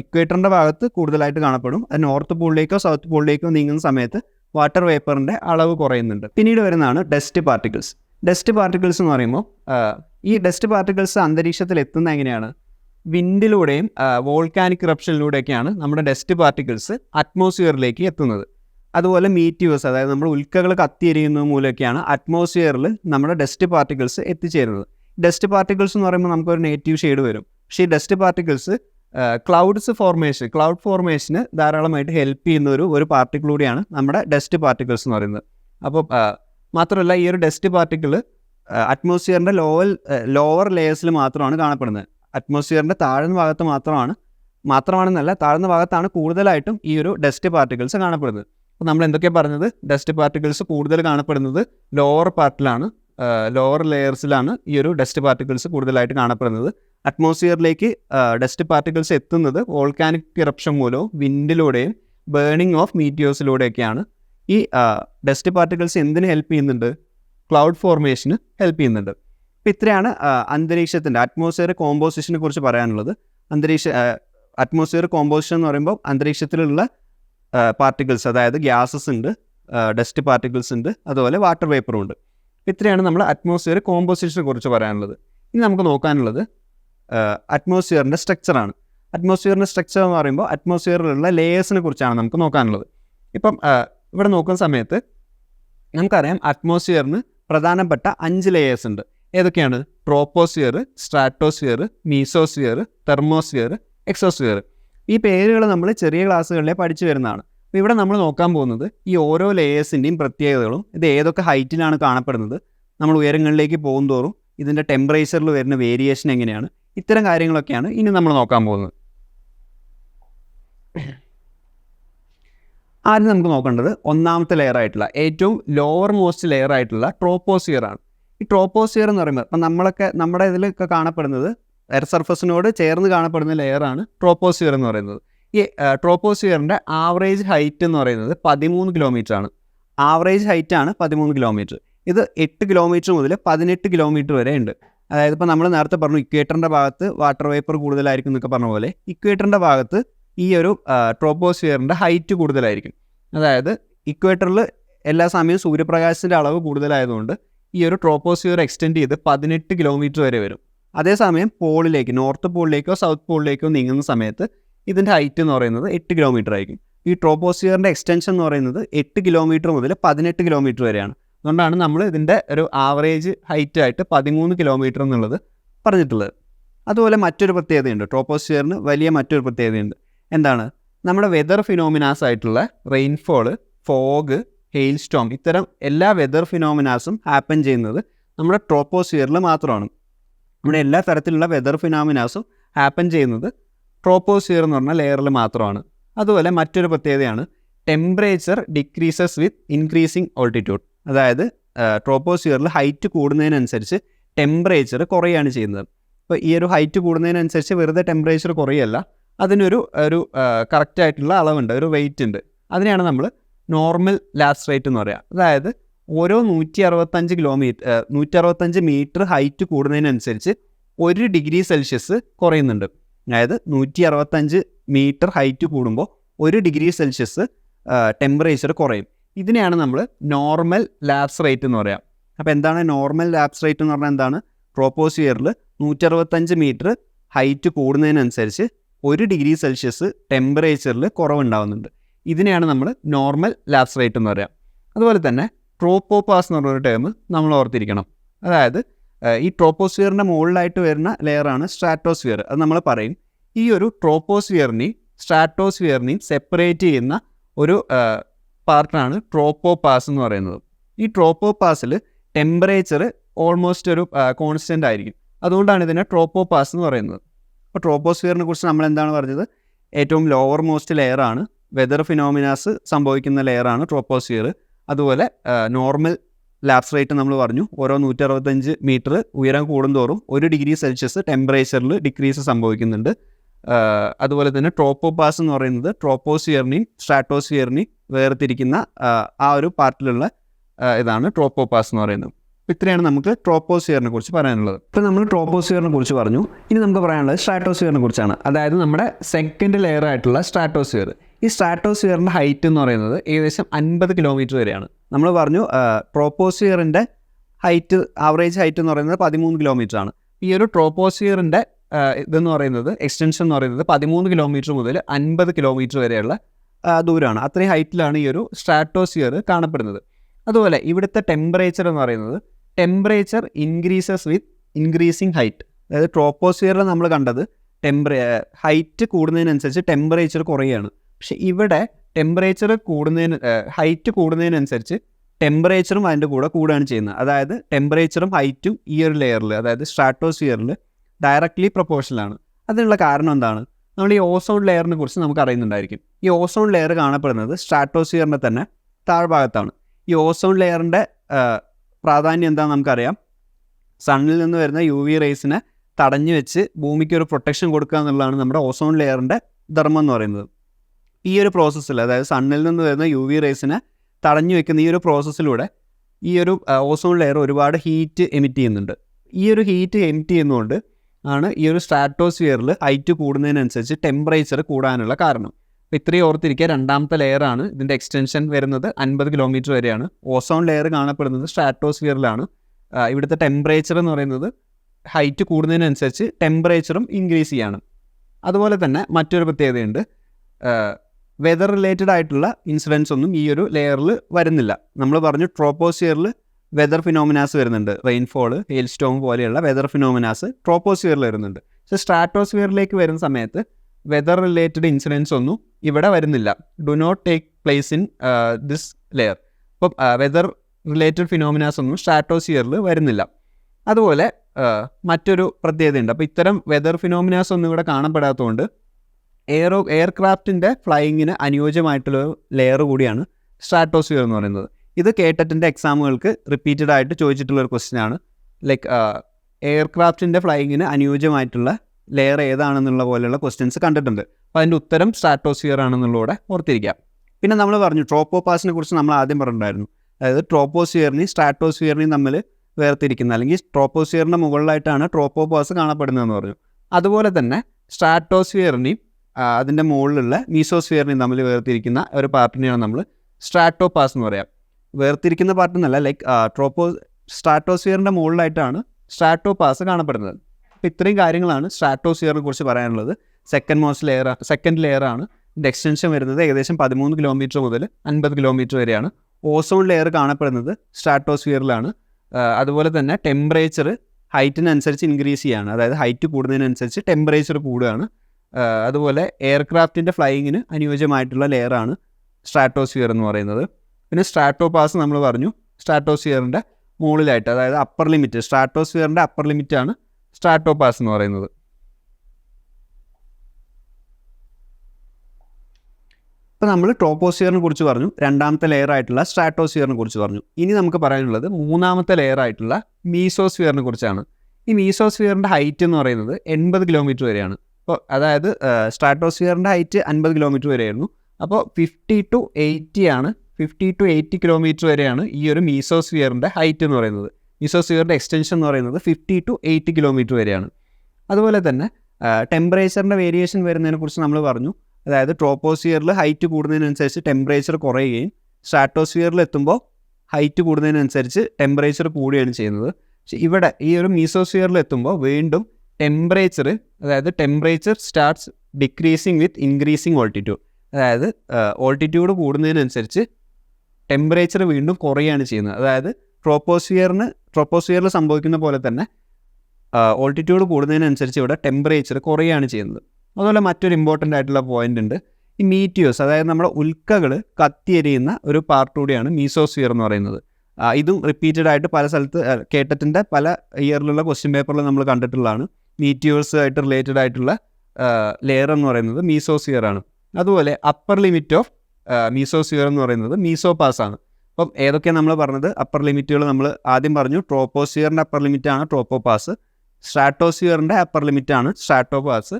ഇക്വേറ്ററിന്റെ ഭാഗത്ത് കൂടുതലായിട്ട് കാണപ്പെടും. അത് നോർത്ത് പോളിലേക്കോ സൗത്ത് പോളിലേക്കോ നീങ്ങുന്ന സമയത്ത് വാട്ടർ വേപ്പറിന്റെ അളവ് കുറയുന്നുണ്ട്. പിന്നീട് വരുന്നതാണ് ഡസ്റ്റ് പാർട്ടിക്കിൾസ്. ഡസ്റ്റ് പാർട്ടിക്കിൾസ് എന്ന് പറയുമ്പോൾ ഈ ഡസ്റ്റ് പാർട്ടിക്കിൾസ് അന്തരീക്ഷത്തിൽ എത്തുന്ന എങ്ങനെയാണ്? വിൻഡിലൂടെയും വോൾക്കാനിക് ഇറപ്ഷനിലൂടെയൊക്കെയാണ് നമ്മുടെ ഡസ്റ്റ് പാർട്ടിക്കിൾസ് അറ്റ്മോസ്ഫിയറിലേക്ക് എത്തുന്നത്. അതുപോലെ മീറ്റ്യൂസ് അതായത് നമ്മുടെ ഉൽക്കകൾ കത്തിയെരിയുന്നത് മൂലമൊക്കെയാണ് അറ്റ്മോസ്ഫിയറിൽ നമ്മുടെ ഡസ്റ്റ് പാർട്ടിക്കിൾസ് എത്തിച്ചേരുന്നത്. ഡസ്റ്റ് പാർട്ടിക്കിൾസ് എന്ന് പറയുമ്പോൾ നമുക്കൊരു നെഗറ്റീവ് ഷെയ്ഡ് വരും. പക്ഷേ ഈ dust particles clouds formation cloud ഫോർമേഷന് ധാരാളമായിട്ട് ഹെൽപ്പ് ചെയ്യുന്ന ഒരു ഒരു പാർട്ടിക്കിൾ കൂടിയാണ് നമ്മുടെ ഡസ്റ്റ് പാർട്ടിക്കിൾസ് എന്ന് പറയുന്നത്. അപ്പോൾ മാത്രമല്ല ഈ ഒരു ഡസ്റ്റ് പാർട്ടിക്കിൾ അറ്റ്മോസ്ഫിയറിന്റെ ലോവൽ ലോവർ ലെയേഴ്സിൽ മാത്രമാണ് കാണപ്പെടുന്നത്. അറ്റ്മോസ്ഫിയറിന്റെ താഴ്ന്ന ഭാഗത്ത് മാത്രമാണ് മാത്രമാണെന്നല്ല താഴ്ന്ന ഭാഗത്താണ് കൂടുതലായിട്ടും ഈ ഒരു ഡസ്റ്റ് പാർട്ടിക്കിൾസ് കാണപ്പെടുന്നത്. അപ്പോൾ നമ്മൾ എന്തൊക്കെയാണ് പറഞ്ഞത്? ഡസ്റ്റ് പാർട്ടിക്കിൾസ് കൂടുതൽ കാണപ്പെടുന്നത് ലോവർ പാർട്ടിലാണ് ലോവർ ലെയേഴ്സിലാണ് ഈ ഒരു ഡസ്റ്റ് പാർട്ടിക്കിൾസ് കൂടുതലായിട്ട് കാണപ്പെടുന്നത്. അറ്റ്മോസ്ഫിയറിലേക്ക് ഡസ്റ്റ് പാർട്ടിക്കിൾസ് എത്തുന്നത് വോൾക്കാനിക് ഇറപ്ഷൻ മൂലവും വിൻഡിലൂടെയും ബേണിംഗ് ഓഫ് മീറ്റിയോസിലൂടെയൊക്കെയാണ് ഈ ഡസ്റ്റ് പാർട്ടിക്കിൾസ് എന്തിന് ഹെൽപ്പ് ചെയ്യുന്നുണ്ട്? ക്ലൗഡ് ഫോർമേഷന് ഹെൽപ്പ് ചെയ്യുന്നുണ്ട്. അപ്പോൾ ഇത്രയാണ് അന്തരീക്ഷത്തിന്റെ അറ്റ്മോസ്ഫിയർ കോമ്പോസിഷനെ കുറിച്ച് പറയാനുള്ളത്. അന്തരീക്ഷ അറ്റ്മോസ്ഫിയർ കോമ്പോസിഷൻ എന്ന് പറയുമ്പോൾ അന്തരീക്ഷത്തിലുള്ള പാർട്ടിക്കിൾസ് അതായത് ഗ്യാസസ് ഉണ്ട് ഡസ്റ്റ് പാർട്ടിക്കിൾസ് ഉണ്ട് അതുപോലെ വാട്ടർ വേപ്പറും ഉണ്ട്. ഇത്രയാണ് നമ്മൾ അറ്റ്മോസ്ഫിയർ കോമ്പോസിഷനെ കുറിച്ച് പറയാനുള്ളത്. ഇനി നമുക്ക് നോക്കാനുള്ളത് അറ്റ്മോസ്ഫിയറിന്റെ സ്ട്രക്ചറാണ് അറ്റ്മോസ്ഫിയറിന്റെ സ്ട്രക്ചർ എന്ന് പറയുമ്പോൾ അറ്റ്മോസ്ഫിയറിലുള്ള ലേയേഴ്സിനെ കുറിച്ചാണ് നമുക്ക് നോക്കാനുള്ളത്. ഇപ്പം ഇവിടെ നോക്കുന്ന സമയത്ത് നമുക്കറിയാം അറ്റ്മോസ്ഫിയറിന് പ്രധാനപ്പെട്ട അഞ്ച് ലേയേഴ്സ് ഉണ്ട്. ഏതൊക്കെയാണ്? Troposphere stratosphere mesosphere thermosphere exosphere ഈ പേരുകൾ നമ്മൾ ചെറിയ ക്ലാസ്സുകളിലെ പഠിച്ചു വരുന്നതാണ്. അപ്പോൾ ഇവിടെ നമ്മൾ നോക്കാൻ പോകുന്നത് ഈ ഓരോ ലേയേഴ്സിന്റെയും പ്രത്യേകതകളും ഇത് ഏതൊക്കെ ഹൈറ്റിലാണ് കാണപ്പെടുന്നത്. നമ്മൾ ഉയരങ്ങളിലേക്ക് പോകുന്തോറും ഇതിന്റെ ടെമ്പറേച്ചറിൽ വരുന്ന വേരിയേഷൻ എങ്ങനെയാണ്? ഇത്തരം കാര്യങ്ങളൊക്കെയാണ് ഇനി നമ്മൾ നോക്കാൻ പോകുന്നത്. ആദ്യം നമുക്ക് നോക്കേണ്ടത് ഒന്നാമത്തെ ലെയർ ആയിട്ടുള്ള ഏറ്റവും ലോവർ മോസ്റ്റ് ലെയർ ആയിട്ടുള്ള ട്രോപ്പോസ്ഫിയർ ആണ്. ഈ ട്രോപ്പോസ്ഫിയർ എന്ന് പറയുമ്പോൾ ഇപ്പം നമ്മളൊക്കെ നമ്മുടെ ഇതിലൊക്കെ കാണപ്പെടുന്നത് എയർ സർഫസിനോട് ചേർന്ന് കാണപ്പെടുന്ന ലെയറാണ് ട്രോപ്പോസ്ഫിയർ എന്ന് പറയുന്നത്. ഈ ട്രോപ്പോസ്ഫിയറിന്റെ ആവറേജ് ഹൈറ്റ് എന്ന് പറയുന്നത് പതിമൂന്ന് കിലോമീറ്റർ ആണ്. ആവറേജ് ഹൈറ്റ് ആണ് പതിമൂന്ന് കിലോമീറ്റർ ഇത് എട്ട് കിലോമീറ്റർ മുതൽ പതിനെട്ട് കിലോമീറ്റർ വരെ ഉണ്ട്. അതായത് ഇപ്പോൾ നമ്മൾ നേരത്തെ പറഞ്ഞു ഇക്വേറ്ററിന്റെ ഭാഗത്ത് വാട്ടർ വേപ്പർ കൂടുതലായിരിക്കും എന്നൊക്കെ പറഞ്ഞ പോലെ ഇക്വേറ്ററിന്റെ ഭാഗത്ത് ഈ ഒരു ട്രോപ്പോസ്ഫിയറിന്റെ ഹൈറ്റ് കൂടുതലായിരിക്കും. അതായത് ഇക്വേറ്ററിൽ എല്ലാ സമയവും സൂര്യപ്രകാശത്തിന്റെ അളവ് കൂടുതലായതുകൊണ്ട് ഈ ഒരു ട്രോപ്പോസ്ഫിയർ എക്സ്റ്റെൻഡ് ചെയ്ത് പതിനെട്ട് കിലോമീറ്റർ വരെ വരും. അതേസമയം പോളിലേക്ക് നോർത്ത് പോളിലേക്കോ സൗത്ത് പോളിലേക്കോ നീങ്ങുന്ന സമയത്ത് ഇതിന്റെ ഹൈറ്റ് എന്ന് പറയുന്നത് എട്ട് കിലോമീറ്റർ ആയിരിക്കും. ഈ ട്രോപ്പോസ്ഫിയറിന്റെ എക്സ്റ്റൻഷൻ എന്ന് പറയുന്നത് എട്ട് കിലോമീറ്റർ മുതൽ പതിനെട്ട് കിലോമീറ്റർ വരെയാണ്. അതുകൊണ്ടാണ് നമ്മൾ ഇതിന്റെ ഒരു ആവറേജ് ഹൈറ്റ് ആയിട്ട് പതിമൂന്ന് കിലോമീറ്റർ എന്നുള്ളത് പറഞ്ഞിട്ടുള്ളത്. അതുപോലെ മറ്റൊരു പ്രത്യേകതയുണ്ട്. ട്രോപ്പോസ്ഫിയറിന് വലിയ മറ്റൊരു പ്രത്യേകതയുണ്ട്. എന്താണ്? നമ്മുടെ വെതർ ഫിനോമിനാസ് ആയിട്ടുള്ള റെയിൻഫോൾ ഫോഗ് ഹെയിൽ സ്റ്റോം ഇത്തരം എല്ലാ വെതർ ഫിനോമിനാസും ഹാപ്പൻ ചെയ്യുന്നത് നമ്മുടെ ട്രോപ്പോസ്ഫിയറിൽ മാത്രമാണ്. നമ്മുടെ എല്ലാ തരത്തിലുള്ള വെതർ ഫിനോമിനാസും ഹാപ്പൻ ചെയ്യുന്നത് ട്രോപ്പോസ്ഫിയർ എന്ന് പറഞ്ഞ ലെയറിൽ മാത്രമാണ്. അതുപോലെ മറ്റൊരു പ്രത്യേകതയാണ് temperature decreases with increasing altitude അതായത് ട്രോപ്പോസ്ഫിയറിൽ ഹൈറ്റ് കൂടുന്നതിനനുസരിച്ച് ടെമ്പറേച്ചർ കുറയുകയാണ് ചെയ്യുന്നത്. അപ്പോൾ ഈ ഒരു ഹൈറ്റ് കൂടുന്നതിനനുസരിച്ച് വെറുതെ ടെമ്പറേച്ചർ കുറയല്ല. അതിനൊരു ഒരു കറക്റ്റായിട്ടുള്ള അളവുണ്ട് ഒരു വെയിറ്റ് ഉണ്ട്. അതിനെയാണ് നമ്മൾ നോർമൽ ലാസ്റ്റ് റേറ്റ് എന്ന് പറയുക അതായത് ഓരോ നൂറ്റി അറുപത്തഞ്ച് കിലോമീറ്റർ നൂറ്റി അറുപത്തഞ്ച് മീറ്റർ ഹൈറ്റ് കൂടുന്നതിനനുസരിച്ച് ഒരു ഡിഗ്രി സെൽഷ്യസ് കുറയുന്നുണ്ട്. അതായത് നൂറ്റി അറുപത്തഞ്ച് മീറ്റർ ഹൈറ്റ് കൂടുമ്പോൾ ഒരു ഡിഗ്രി സെൽഷ്യസ് ടെമ്പറേച്ചർ കുറയും. ഇതിനെയാണ് നമ്മൾ നോർമൽ ലാപ്സ് റേറ്റ് എന്ന് പറയാം. അപ്പോൾ എന്താണ് നോർമൽ ലാപ്സ് റേറ്റ് എന്ന് പറഞ്ഞാൽ എന്താണ്? ട്രോപ്പോസ്ഫിയറിൽ നൂറ്ററുപത്തഞ്ച് മീറ്റർ ഹൈറ്റ് കൂടുന്നതിനനുസരിച്ച് ഒരു ഡിഗ്രി സെൽഷ്യസ് ടെമ്പറേച്ചറിൽ കുറവുണ്ടാകുന്നുണ്ട് ഇതിനെയാണ് നമ്മൾ നോർമൽ ലാപ്സ് റേറ്റ് എന്ന് പറയാം. അതുപോലെ തന്നെ ട്രോപ്പോപാസ് എന്ന് പറഞ്ഞൊരു ടേം നമ്മൾ ഓർത്തിരിക്കണം. അതായത് ഈ ട്രോപ്പോസ്ഫിയറിന്റെ മുകളിലായിട്ട് വരുന്ന ലെയറാണ് സ്ട്രാറ്റോസ്ഫിയർ അത് നമ്മൾ പറയും. ഈ ഒരു ട്രോപ്പോസ്ഫിയറിനെയും സ്ട്രാറ്റോസ്ഫിയറിനെയും സെപ്പറേറ്റ് ചെയ്യുന്ന ഒരു പാർട്ടാണ് ട്രോപ്പോ പാസ് എന്ന് പറയുന്നത്. ഈ ട്രോപ്പോ പാസിൽ ടെമ്പറേച്ചർ ഓൾമോസ്റ്റ് ഒരു കോൺസ്റ്റന്റ് ആയിരിക്കും. അതുകൊണ്ടാണ് ഇതിനെ ട്രോപ്പോ പാസ് എന്ന് പറയുന്നത്. അപ്പോൾ ട്രോപ്പോസ്ഫിയറിനെ കുറിച്ച് നമ്മൾ എന്താണ് പറഞ്ഞത്? ഏറ്റവും ലോവർ മോസ്റ്റ് ലെയറാണ് വെതർ ഫിനോമിനാസ് സംഭവിക്കുന്ന ലെയറാണ് ട്രോപ്പോസ്ഫിയർ അതുപോലെ നോർമൽ ലാപ്സ് റേറ്റ് നമ്മൾ പറഞ്ഞു. ഓരോ നൂറ്റി അറുപത്തഞ്ച് മീറ്റർ ഉയരം കൂടുന്തോറും ഒരു ഡിഗ്രി സെൽഷ്യസ് ടെമ്പറേച്ചറിൽ ഡിക്രീസ് സംഭവിക്കുന്നുണ്ട്. അതുപോലെ തന്നെ ട്രോപ്പോ പാസ് എന്ന് പറയുന്നത് ട്രോപ്പോസ്ഫിയറിനെയും സ്ട്രാറ്റോസ്ഫിയറിനെയും വേർതിരിക്കുന്ന ആ, ഒരു പാർട്ടിലുള്ള ഇതാണ് ട്രോപ്പോപാസ് എന്ന് പറയുന്നത്. അപ്പോൾ ഇത്രയാണ് നമുക്ക് ട്രോപ്പോസിയറിനെ കുറിച്ച് പറയാനുള്ളത്. ഇപ്പോൾ നമ്മൾ ട്രോപ്പോസിയറിനെ കുറിച്ച് പറഞ്ഞു. ഇനി നമുക്ക് പറയാനുള്ളത് സ്ട്രാറ്റോസിയറിനെ കുറിച്ചാണ്. അതായത് നമ്മുടെ സെക്കൻഡ് ലെയർ ആയിട്ടുള്ള സ്ട്രാറ്റോസിയർ ഈ സ്ട്രാറ്റോസിയറിന്റെ ഹൈറ്റ് എന്ന് പറയുന്നത് ഏകദേശം അൻപത് കിലോമീറ്റർ വരെയാണ്. നമ്മൾ പറഞ്ഞു ട്രോപ്പോസിയറിന്റെ ഹൈറ്റ് ആവറേജ് ഹൈറ്റ് എന്ന് പറയുന്നത് പതിമൂന്ന് കിലോമീറ്റർ ആണ്. ഈ ഒരു ട്രോപ്പോസിയറിന്റെ ഇതെന്ന് പറയുന്നത് എക്സ്റ്റൻഷൻ എന്ന് പറയുന്നത് പതിമൂന്ന് കിലോമീറ്റർ മുതൽ അൻപത് കിലോമീറ്റർ വരെയുള്ള ദൂരമാണ്. അത്രയും ഹൈറ്റിലാണ് ഈ ഒരു സ്ട്രാറ്റോസ്ഫിയർ കാണപ്പെടുന്നത്. അതുപോലെ ഇവിടുത്തെ ടെമ്പറേച്ചർ എന്ന് പറയുന്നത് temperature increases with increasing height അതായത് ട്രോപ്പോസ്ഫിയറിൽ നമ്മൾ കണ്ടത് ടെമ്പറേ ഹൈറ്റ് കൂടുന്നതിനനുസരിച്ച് ടെമ്പറേച്ചർ കുറയുകയാണ് പക്ഷെ ഇവിടെ ടെമ്പറേച്ചർ കൂടുന്നതിന് ഹൈറ്റ് കൂടുന്നതിനനുസരിച്ച് ടെമ്പറേച്ചറും അതിന്റെ കൂടെ കൂടുകയാണ് ചെയ്യുന്നത്. അതായത് ടെമ്പറേച്ചറും ഹൈറ്റും ഒരു ലെയറിൽ അതായത് സ്ട്രാറ്റോസ്ഫിയറിൽ ഡയറക്റ്റ്ലി പ്രൊപ്പോർഷനിലാണ് അതിനുള്ള കാരണം എന്താണ്? നമ്മൾ ഈ ഓസോൺ ലെയറിനെ കുറിച്ച് നമുക്ക് അറിയുന്നുണ്ടായിരിക്കും ഈ ഓസോൺ ലെയർ കാണപ്പെടുന്നത് സ്ട്രാറ്റോസ്ഫിയറിന്റെ തന്നെ താഴ്ഭാഗത്താണ്. ഈ ഓസോൺ ലെയറിന്റെ പ്രാധാന്യം എന്താണെന്ന് നമുക്കറിയാം. സണ്ണിൽ നിന്ന് വരുന്ന യു വി റേസിനെ തടഞ്ഞു വെച്ച് ഭൂമിക്ക് ഒരു പ്രൊട്ടക്ഷൻ കൊടുക്കുക എന്നുള്ളതാണ് നമ്മുടെ ഓസോൺ ലെയറിന്റെ ധർമ്മം എന്ന് പറയുന്നത്. ഈ ഒരു പ്രോസസ്സിൽ അതായത് സണ്ണിൽ നിന്ന് വരുന്ന യു വി റേസിനെ തടഞ്ഞു വെക്കുന്ന ഈ ഒരു പ്രോസസ്സിലൂടെ ഈ ഒരു ഓസോൺ ലെയർ ഒരുപാട് ഹീറ്റ് എമിറ്റ് ചെയ്യുന്നുണ്ട്. ഈ ഒരു ഹീറ്റ് എമിറ്റ് ചെയ്യുന്നതുകൊണ്ട് ആണ് ഈ ഒരു സ്ട്രാറ്റോസ്ഫിയറിൽ ഹൈറ്റ് കൂടുന്നതിനനുസരിച്ച് ടെമ്പറേച്ചർ കൂടാനുള്ള കാരണം. അപ്പോൾ ഇത്രയും ഓർത്തിരിക്കുക രണ്ടാമത്തെ ലെയറാണ് ഇതിന്റെ എക്സ്റ്റൻഷൻ വരുന്നത് അൻപത് കിലോമീറ്റർ വരെയാണ്. ഓസോൺ ലെയർ കാണപ്പെടുന്നത് സ്ട്രാറ്റോസ്ഫിയറിലാണ് ഇവിടുത്തെ ടെമ്പറേച്ചർ എന്ന് പറയുന്നത് ഹൈറ്റ് കൂടുന്നതിനനുസരിച്ച് ടെമ്പറേച്ചറും ഇൻക്രീസ് ചെയ്യാണ്. അതുപോലെ തന്നെ മറ്റൊരു പ്രത്യേകതയുണ്ട്. വെതർ റിലേറ്റഡ് ആയിട്ടുള്ള ഇൻസിഡൻസ് ഒന്നും ഈ ഒരു ലെയറിൽ വരുന്നില്ല. നമ്മൾ പറഞ്ഞു ട്രോപ്പോസ്ഫിയറിൽ വെതർ ഫിനോമിനാസ് വരുന്നുണ്ട്. റെയിൻഫോൾ ഹെയിൽ സ്റ്റോം പോലെയുള്ള വെതർ ഫിനോമിനാസ് ട്രോപ്പോസ്ഫിയറിൽ വരുന്നുണ്ട്. പക്ഷെ സ്ട്രാറ്റോസ്ഫിയറിലേക്ക് വരുന്ന സമയത്ത് വെതർ റിലേറ്റഡ് ഇൻസിഡൻസ് ഒന്നും ഇവിടെ വരുന്നില്ല. Do not take place in this layer അപ്പം വെതർ റിലേറ്റഡ് ഫിനോമിനാസ് ഒന്നും സ്ട്രാറ്റോസ്ഫിയറിൽ വരുന്നില്ല. അതുപോലെ മറ്റൊരു മറ്റൊരു പ്രത്യേകതയുണ്ട്. അപ്പോൾ ഇത്തരം വെതർ ഫിനോമിനാസ് ഒന്നും ഇവിടെ കാണപ്പെടാത്തതുകൊണ്ട് എയറോ എയർക്രാഫ്റ്റിന്റെ ഫ്ലൈയിങ്ങിന് അനുയോജ്യമായിട്ടുള്ള ലെയർ കൂടിയാണ് സ്ട്രാറ്റോസ്ഫിയർ എന്ന് പറയുന്നത്. ഇത് കേട്ടറ്റിന്റെ എക്സാമുകൾക്ക് റിപ്പീറ്റഡ് ആയിട്ട് ചോദിച്ചിട്ടുള്ള ഒരു ക്വസ്റ്റ്യൻ ആണ്. ലൈക്ക് എയർക്രാഫ്റ്റിന്റെ ഫ്ലൈയിങ്ങിന് അനുയോജ്യമായിട്ടുള്ള ലെയർ ഏതാണെന്നുള്ള പോലെയുള്ള ക്വസ്റ്റ്യൻസ് കണ്ടിട്ടുണ്ട്. അപ്പോൾ അതിന്റെ ഉത്തരം സ്ട്രാറ്റോസ്ഫിയർ ആണെന്നുള്ളതോടെ ഓർത്തിരിക്കാം. പിന്നെ നമ്മൾ പറഞ്ഞു ട്രോപ്പോപാസിനെ കുറിച്ച് നമ്മൾ ആദ്യം പറഞ്ഞിട്ടുണ്ടായിരുന്നു. അതായത് ട്രോപ്പോസ്ഫിയറിനെയും സ്ട്രാറ്റോസ്ഫിയറിനെയും തമ്മിൽ വേർതിരിക്കുന്ന അല്ലെങ്കിൽ ട്രോപ്പോസ്ഫിയറിന്റെ മുകളിലായിട്ടാണ് ട്രോപ്പോപാസ് കാണപ്പെടുന്നതെന്ന് പറഞ്ഞു. അതുപോലെ തന്നെ സ്ട്രാറ്റോസ്ഫിയറിനെയും അതിന്റെ മുകളിലുള്ള മീസോസ്ഫിയറിനെയും തമ്മിൽ വേർതിരിക്കുന്ന ഒരു പാർട്ടിനെയാണ് നമ്മൾ സ്ട്രാറ്റോപാസ് എന്ന് പറയാം. വേർതിരിക്കുന്ന പാർട്ട് എന്നല്ല ലൈക്ക് ട്രോപ്പോ സ്ട്രാറ്റോസ്ഫിയറിന്റെ മുകളിലായിട്ടാണ് സ്ട്രാറ്റോപാസ് കാണപ്പെടുന്നത്. അപ്പോൾ ഇത്രയും കാര്യങ്ങളാണ് സ്ട്രാറ്റോസ്ഫിയറിനെ കുറിച്ച് പറയാനുള്ളത്. Second most layer second layer ആണ്. ഇതിന്റെ എക്സ്റ്റൻഷൻ വരുന്നത് ഏകദേശം പതിമൂന്ന് കിലോമീറ്റർ മുതൽ അൻപത് കിലോമീറ്റർ വരെയാണ്. ഓസോൺ ലെയർ കാണപ്പെടുന്നത് സ്ട്രാറ്റോസ്ഫിയറിലാണ്. അതുപോലെ തന്നെ ടെമ്പറേച്ചർ ഹൈറ്റിനനുസരിച്ച് ഇൻക്രീസ് ചെയ്യുകയാണ് അതായത് ഹൈറ്റ് കൂടുന്നതിനനുസരിച്ച് ടെമ്പറേച്ചർ കൂടുകയാണ്. അതുപോലെ എയർക്രാഫ്റ്റിന്റെ ഫ്ലൈയിങ്ങിന് അനുയോജ്യമായിട്ടുള്ള ലെയറാണ് സ്ട്രാറ്റോസ്ഫിയർ എന്ന് പറയുന്നത്. പിന്നെ സ്ട്രാറ്റോ പാസ് നമ്മൾ പറഞ്ഞു. സ്ട്രാറ്റോസ്ഫിയറിന്റെ മുകളിലായിട്ട് അതായത് അപ്പർ ലിമിറ്റ് സ്ട്രാറ്റോസ്ഫിയറിന്റെ അപ്പർ ലിമിറ്റാണ് സ്ട്രാറ്റോ പാസ് എന്ന് പറയുന്നത്. ഇപ്പോൾ നമ്മൾ ട്രോപ്പോസ്ഫിയറിനെ കുറിച്ച് പറഞ്ഞു. രണ്ടാമത്തെ ലെയർ ആയിട്ടുള്ള സ്ട്രാറ്റോസ്ഫിയറിനെ കുറിച്ച് പറഞ്ഞു. ഇനി നമുക്ക് പറയാനുള്ളത് മൂന്നാമത്തെ ലെയർ ആയിട്ടുള്ള മീസോസ്ഫിയറിനെ കുറിച്ചാണ്. ഈ മീസോസ്ഫിയറിന്റെ ഹൈറ്റ് എന്ന് പറയുന്നത് എൺപത് കിലോമീറ്റർ വരെയാണ്. അപ്പോൾ അതായത് സ്ട്രാറ്റോസ്ഫിയറിന്റെ ഹൈറ്റ് അൻപത് കിലോമീറ്റർ വരെയായിരുന്നു. അപ്പോൾ ഫിഫ്റ്റി ടു എയ്റ്റി ആണ് ഫിഫ്റ്റി ടു എയ്റ്റി കിലോമീറ്റർ വരെയാണ് ഈ ഒരു മീസോസ്ഫിയറിന്റെ ഹൈറ്റ് എന്ന് പറയുന്നത്. മീസോസ്ഫിയറിന്റെ എക്സ്റ്റൻഷൻ എന്ന് പറയുന്നത് ഫിഫ്റ്റി ടു എയ്റ്റി കിലോമീറ്റർ വരെയാണ്. അതുപോലെ തന്നെ ടെമ്പറേച്ചറിന്റെ വേരിയേഷൻ വരുന്നതിനെക്കുറിച്ച് നമ്മൾ പറഞ്ഞു. അതായത് ട്രോപ്പോസ്ഫിയറിൽ ഹൈറ്റ് കൂടുന്നതിനനുസരിച്ച് ടെമ്പറേച്ചർ കുറയുകയും സ്ട്രാറ്റോസ്ഫിയറിൽ എത്തുമ്പോൾ ഹൈറ്റ് കൂടുന്നതിനനുസരിച്ച് ടെമ്പറേച്ചർ കൂടുകയാണ് ചെയ്യുന്നത്. പക്ഷെ ഇവിടെ ഈ ഒരു മീസോസ്ഫിയറിൽ എത്തുമ്പോൾ വീണ്ടും ടെമ്പറേച്ചർ അതായത് temperature starts decreasing with increasing altitude അതായത് ഓൾട്ടിറ്റ്യൂഡ് കൂടുന്നതിനനുസരിച്ച് ടെമ്പറേച്ചർ വീണ്ടും കുറയുകയാണ് ചെയ്യുന്നത്. അതായത് ട്രോപ്പോസ്ഫിയറിന് ട്രോപ്പോസ്ഫിയറിൽ സംഭവിക്കുന്ന പോലെ തന്നെ ഓൾട്ടിറ്റ്യൂഡ് കൂടുന്നതിനനുസരിച്ച് ഇവിടെ ടെമ്പറേച്ചർ കുറയുകയാണ് ചെയ്യുന്നത്. അതുപോലെ മറ്റൊരു ഇമ്പോർട്ടന്റ് ആയിട്ടുള്ള പോയിന്റ് ഉണ്ട്. ഈ മീറ്റിയോസ് അതായത് നമ്മുടെ ഉൽക്കകൾ കത്തിയെരിയുന്ന ഒരു പാർട്ട് കൂടിയാണ് മീസോസ്ഫിയർ എന്ന് പറയുന്നത്. ഇതും റിപ്പീറ്റഡ് ആയിട്ട് പല സ്ഥലത്ത് കേട്ടറ്റിന്റെ പല ഇയറിലുള്ള ക്വസ്റ്റ്യൻ പേപ്പറിൽ നമ്മൾ കണ്ടിട്ടുള്ളതാണ്. മീറ്റിയോഴ്സ് ആയിട്ട് റിലേറ്റഡ് ആയിട്ടുള്ള ലെയർ എന്ന് പറയുന്നത് മീസോസ്ഫിയർ ആണ്. അതുപോലെ അപ്പർ ലിമിറ്റ് ഓഫ് മീസോസ്ഫിയർ എന്ന് പറയുന്നത് മീസോ പാസ് ആണ്. അപ്പം ഏതൊക്കെയാണ് നമ്മൾ പറഞ്ഞത്? അപ്പർ ലിമിറ്റുകൾ നമ്മൾ ആദ്യം പറഞ്ഞു ട്രോപ്പോസ്ഫിയറിന്റെ അപ്പർ ലിമിറ്റ് ആണ് ട്രോപ്പോപാസ് സ്ട്രാറ്റോസ്ഫിയറിന്റെ അപ്പർ ലിമിറ്റ് ആണ് സ്ട്രാറ്റോപാസ്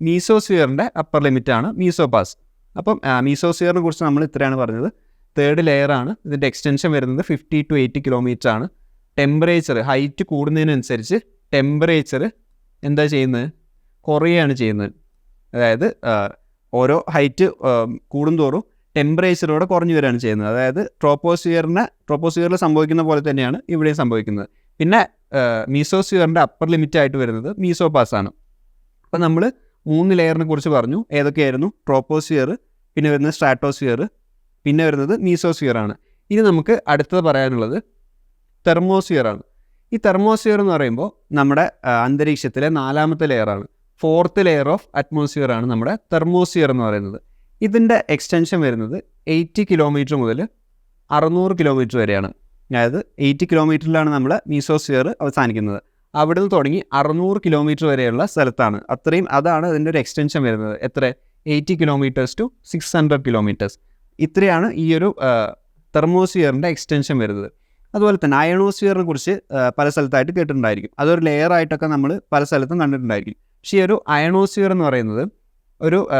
മീസോസ്ഫിയറിന്റെ അപ്പർ ലിമിറ്റാണ് മീസോ പാസ് അപ്പം മീസോസ്ഫിയറിനെ കുറിച്ച് നമ്മൾ ഇത്രയാണ് പറഞ്ഞത്. തേർഡ് ലെയർ ആണ്. ഇതിന്റെ എക്സ്റ്റൻഷൻ വരുന്നത് ഫിഫ്റ്റി ടു എയ്റ്റി കിലോമീറ്റർ ആണ്. ടെമ്പറേച്ചർ ഹൈറ്റ് കൂടുന്നതിനനുസരിച്ച് ടെമ്പറേച്ചർ എന്താ ചെയ്യുന്നത്? കുറയുകയാണ് ചെയ്യുന്നത്. അതായത് ഓരോ ഹൈറ്റ് കൂടുന്തോറും ടെമ്പറേച്ചറോടെ കുറഞ്ഞു വരികയാണ് ചെയ്യുന്നത്. അതായത് ട്രോപ്പോസ്ഫിയറിന് ട്രോപ്പോസ്ഫിയറിൽ സംഭവിക്കുന്ന പോലെ തന്നെയാണ് ഇവിടെയും സംഭവിക്കുന്നത്. പിന്നെ മീസോസ്ഫിയറിന്റെ അപ്പർ ലിമിറ്റ് ആയിട്ട് വരുന്നത് മീസോപാസ് ആണ്. അപ്പോൾ നമ്മൾ മൂന്ന് ലെയറിനെ കുറിച്ച് പറഞ്ഞു. ഏതൊക്കെയായിരുന്നു? ട്രോപ്പോസ്ഫിയർ പിന്നെ വരുന്നത് സ്ട്രാറ്റോസ്ഫിയർ പിന്നെ വരുന്നത് മീസോസ്ഫിയർ ആണ്. ഇനി നമുക്ക് അടുത്തത് പറയാനുള്ളത് തെർമോസ്ഫിയർ ആണ്. ഈ തെർമോസ്ഫിയർ എന്ന് പറയുമ്പോൾ നമ്മുടെ അന്തരീക്ഷത്തിലെ നാലാമത്തെ ലെയറാണ് ഫോർത്ത് ലെയർ ഓഫ് അറ്റ്മോസ്ഫിയർ ആണ് നമ്മുടെ തെർമോസ്ഫിയർ എന്ന് പറയുന്നത്. ഇതിന്റെ എക്സ്റ്റൻഷൻ വരുന്നത് എയ്റ്റി കിലോമീറ്റർ മുതൽ അറുന്നൂറ് കിലോമീറ്റർ വരെയാണ്. അതായത് എയ്റ്റി കിലോമീറ്ററിലാണ് നമ്മൾ മീസോസ്ഫിയർ അവസാനിക്കുന്നത്. അവിടെ നിന്ന് തുടങ്ങി അറുന്നൂറ് കിലോമീറ്റർ വരെയുള്ള സ്ഥലത്താണ്. അത്രയും അതാണ് അതിന്റെ ഒരു എക്സ്റ്റൻഷൻ വരുന്നത്. എത്ര? Eighty kilometres to six hundred kilometres ഇത്രയാണ് ഈ ഒരു തെർമോസ്ഫിയറിന്റെ എക്സ്റ്റൻഷൻ വരുന്നത്. അതുപോലെ തന്നെ അയണോസ്ഫിയറിനെ കുറിച്ച് പല സ്ഥലത്തായിട്ട് കേട്ടിട്ടുണ്ടായിരിക്കും. അതൊരു ലെയർ ആയിട്ടൊക്കെ നമ്മൾ പല സ്ഥലത്തും കണ്ടിട്ടുണ്ടായിരിക്കും. പക്ഷേ ഈ ഒരു അയണോസ്ഫിയർ എന്ന് പറയുന്നത് ഒരു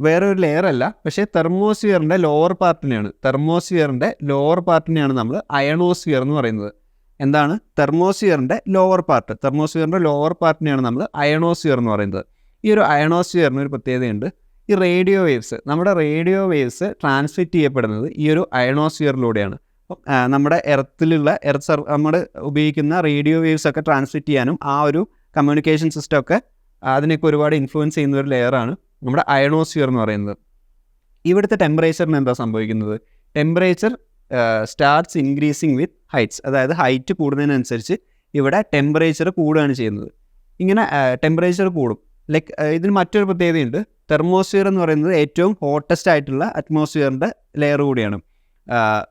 വേറെ ഒരു ലെയർ അല്ല. പക്ഷേ തെർമോസ്ഫിയറിന്റെ ലോവർ പാർട്ടിനെയാണ് തെർമോസ്ഫിയറിന്റെ ലോവർ പാർട്ടിനെയാണ് നമ്മൾ അയണോസ്ഫിയർ എന്ന് പറയുന്നത്. എന്താണ്? തെർമോസ്ഫിയറിന്റെ ലോവർ പാർട്ട് തെർമോസ്ഫിയറിന്റെ ലോവർ പാർട്ടിനെയാണ് നമ്മൾ അയണോസ്ഫിയർ എന്ന് പറയുന്നത്. ഈ ഒരു അയണോസ്ഫിയറിന് ഒരു പ്രത്യേകതയുണ്ട്. ഈ റേഡിയോ വേവ്സ് നമ്മുടെ റേഡിയോ വേവ്സ് ട്രാൻസ്മിറ്റ് ചെയ്യപ്പെടുന്നത് ഈ ഒരു അയണോസ്ഫിയറിലൂടെയാണ് നമ്മുടെ എർത്തിലുള്ള എർത്ത് സർ നമ്മൾ ഉപയോഗിക്കുന്ന റേഡിയോ വേവ്സ് ഒക്കെ ട്രാൻസ്മിറ്റ് ചെയ്യാനും ആ ഒരു കമ്മ്യൂണിക്കേഷൻ സിസ്റ്റം ഒക്കെ അതിനൊക്കെ ഒരുപാട് ഇൻഫ്ലുവൻസ് ചെയ്യുന്ന ഒരു ലെയറാണ് നമ്മുടെ അയണോസ്ഫിയർ എന്ന് പറയുന്നത്. ഇവിടുത്തെ ടെമ്പറേച്ചറിന് എന്താ സംഭവിക്കുന്നത്? Temperature starts increasing with heights അതായത് ഹൈറ്റ് കൂടുന്നതിനനുസരിച്ച് ഇവിടെ ടെമ്പറേച്ചർ കൂടുകയാണ് ചെയ്യുന്നത്. ഇങ്ങനെ ടെമ്പറേച്ചർ കൂടും. ലൈക്ക് ഇതിന് മറ്റൊരു പ്രത്യേകതയുണ്ട്. തെർമോസ്ഫിയർ എന്ന് പറയുന്നത് ഏറ്റവും ഹോട്ടസ്റ്റ് ആയിട്ടുള്ള അറ്റ്മോസ്ഫിയറിന്റെ ലെയർ കൂടിയാണ്.